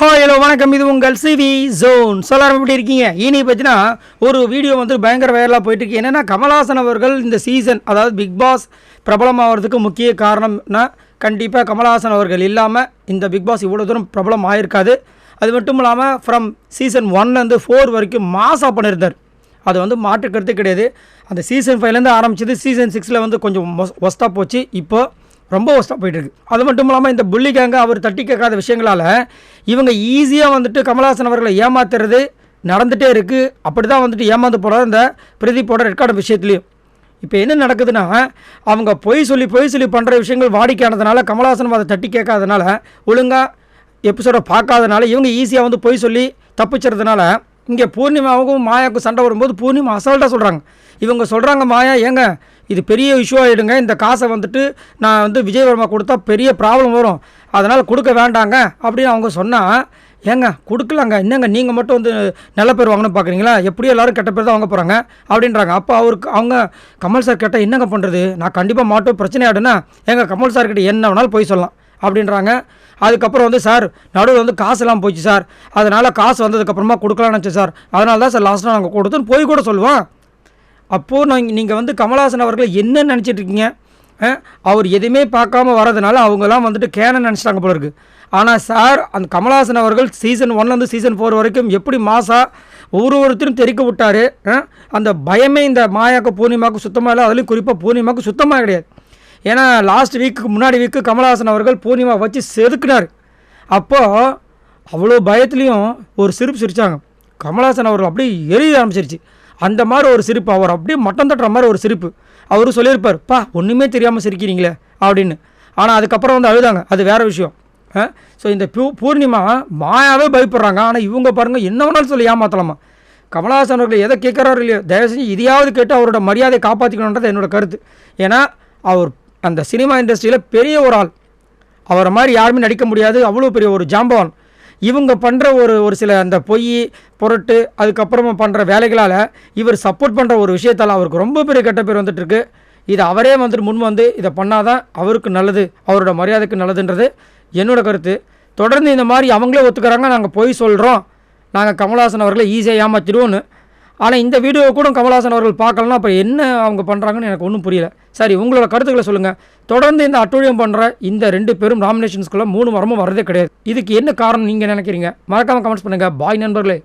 ஹோ ஹலோ வணக்கம். இது உங்கள் சிவி ஜோன். சொல்லாரம் எப்படி இருக்கீங்க? இனி பார்த்தீங்கன்னா ஒரு வீடியோ வந்து பயங்கர வைரலாக போயிட்டு இருக்கு. என்னென்னா கமல்ஹாசன் அவர்கள் இந்த சீசன் அதாவது பிக் பாஸ் பிரபலமாகிறதுக்கு முக்கிய காரணம்னா கண்டிப்பாக கமல்ஹாசன் அவர்கள் இல்லாமல் இந்த பிக் பாஸ் இவ்வளோ தூரம் பிரபலம் ஆயிருக்காது. அது மட்டும் இல்லாமல் ஃப்ரம் சீசன் ஒன்லேருந்து ஃபோர் வரைக்கும் மாசாக பண்ணியிருந்தார் அது வந்து மாற்றுக்கிறது கிடையாது. அந்த சீசன் ஃபைவ்லேருந்து ஆரம்பிச்சது சீசன் சிக்ஸில் வந்து கொஞ்சம் ஒஸ்ட்டாக போச்சு. இப்போது ரொம்ப ஒஸ்ட்டாக போயிட்டுருக்கு. அது மட்டும் இல்லாமல் இந்த புள்ளி கேங்க அவர் தட்டி கேட்காத விஷயங்களால் இவங்க ஈஸியாக வந்துட்டு கமல்ஹாசன் அவர்களை ஏமாத்துறது நடந்துகிட்டே இருக்குது அப்படி தான் வந்துட்டு ஏமாந்து போகிறார் இந்த பிரதீப்போட ரெக்கார்டு விஷயத்துலையும். இப்போ என்ன நடக்குதுன்னா அவங்க பொய் சொல்லி பொய் சொல்லி பண்ணுற விஷயங்கள் வாடிக்கையானதுனால கமல்ஹாசன் அதை தட்டி கேட்காதனால ஒழுங்காக எபிசோடை பார்க்காதனால இவங்க ஈஸியாக வந்து பொய் சொல்லி தப்பிச்சறதுனால இங்கே பூர்ணிமாவுக்கும் மாயாவுக்கும் சண்டை வரும்போது பூர்ணிமா அசால்ட்டாக சொல்கிறாங்க இவங்க சொல்கிறாங்க மாயா ஏங்க இது பெரிய இஷ்யூ ஆகிடுங்க இந்த காசை வந்துட்டு நான் வந்து விஜயவர்மா கொடுத்தா பெரிய ப்ராப்ளம் வரும். அதனால் கொடுக்க வேண்டாங்க அப்படின்னு அவங்க சொன்னால் ஏங்க கொடுக்கலாங்க. என்னங்க நீங்கள் மட்டும் வந்து நல்ல பேர் வாங்கணும் பார்க்குறீங்களா எப்படியும் எல்லோரும் கெட்ட பேர் தான் வாங்க போகிறாங்க அப்படின்றாங்க. அப்போ அவருக்கு அவங்க கமல் சார் கேட்டால் என்னங்க பண்ணுறது நான் கண்டிப்பாக மாட்டோம் பிரச்சனை ஆகிடுன்னா ஏங்க கமல் சார் கிட்ட என்ன வேணாலும் போய் சொல்லலாம் அப்படின்றாங்க. அதுக்கப்புறம் வந்து சார் நடுவில் வந்து காசுலாம் போச்சு சார். அதனால் காசு வந்ததுக்கப்புறமா கொடுக்கலாம்னு நினச்சேன் சார். அதனால தான் சார் லாஸ்ட்டாக நாங்கள் கொடுத்துன்னு போய் கூட சொல்லுவோம். அப்போது நான் நீங்கள் வந்து கமல்ஹாசன் அவர்களை என்ன நினச்சிட்டு இருக்கீங்க? அவர் எதுவுமே பார்க்காம வரதுனால அவங்கெல்லாம் வந்துட்டு கேன நினச்சிட்டாங்க போல இருக்கு. ஆனால் சார் அந்த கமல்ஹாசன் அவர்கள் சீசன் ஒன்லேருந்து சீசன் ஃபோர் வரைக்கும் எப்படி மாசா ஒரு ஒருத்தரும் தெரிக்க விட்டார்? அந்த பயமே இந்த மாயாக்கு பூர்ணிமாவுக்கு சுத்தமாக இல்லை. அதுலேயும் குறிப்பாக பூர்ணிமாவுக்கு சுத்தமாக கிடையாது. ஏன்னா லாஸ்ட் வீக்குக்கு முன்னாடி வீக்கு கமல்ஹாசன் அவர்கள் பூர்ணிமா வச்சு செதுக்குனார். அப்போது அவ்வளோ பயத்துலேயும் ஒரு சிரிப்பு சிரித்தாங்க கமல்ஹாசன் அவர்கள் அப்படியே எரிய ஆரம்பிச்சிருச்சு. அந்த மாதிரி ஒரு சிரிப்பு அவர் அப்படியே மட்டம் தட்டுற மாதிரி ஒரு சிரிப்பு. அவரும் சொல்லியிருப்பார் பா ஒன்றுமே தெரியாமல் சிரிக்கிறீங்களே அப்படின்னு. ஆனால் அதுக்கப்புறம் வந்து அழுதாங்க. அது வேறு விஷயம். ஸோ இந்த பூ பூர்ணிமா மாயாவே பயப்படுறாங்க. ஆனால் இவங்க பாருங்கள் என்ன வேணாலும் சொல்லி ஏமாற்றலாமா கமலஹாசன் அவர்கள் எதை கேட்குறாரு இல்லையோ தயவு செஞ்சு இதையாவது கேட்டு அவரோட மரியாதையை காப்பாற்றிக்கணுன்றது என்னோட கருத்து. ஏன்னா அவர் அந்த சினிமா இண்டஸ்ட்ரியில் பெரிய ஒரு ஆள். அவரை மாதிரி யாருமே நடிக்க முடியாது. அவ்வளோ பெரிய ஒரு ஜாம்பவான். இவங்க பண்ணுற ஒரு ஒரு சில அந்த பொய் பொருட்டு அதுக்கப்புறமா பண்ணுற வேலைகளால் இவர் சப்போர்ட் பண்ணுற ஒரு விஷயத்தால் அவருக்கு ரொம்ப பெரிய கெட்ட பேர் வந்துட்டுருக்கு. இது அவரே வந்துட்டு முன் வந்து இதை பண்ணாதான் அவருக்கு நல்லது அவரோட மரியாதைக்கு நல்லதுன்றது என்னோட கருத்து. தொடர்ந்து இந்த மாதிரி அவங்களே ஒத்துக்கிறாங்க நாங்கள் பொய் சொல்கிறோம் நாங்கள் கமல்ஹாசன் அவர்களை ஈஸியாக ஏமாற்றிடுவோன்னு ஆனால் இந்த வீடியோ கூட கமல்ஹாசன் அவர்கள் பார்க்கலன்னா அப்போ என்ன அவங்க பண்ணுறாங்கன்னு எனக்கு ஒன்றும் புரியல. சரி உங்களோட கருத்துக்களை சொல்லுங்கள் தொடர்ந்து இந்த அட்டூழியம் பண்ணுற இந்த ரெண்டு பேரும் நாமினேஷன்ஸ்குள்ளே மூணு வாரமும் வரதே கிடையாது. இதுக்கு என்ன காரணம் நீங்கள் நினைக்கிறீங்க? மறக்காமல் கமெண்ட்ஸ் பண்ணுங்கள் பாய் நண்பர்களே.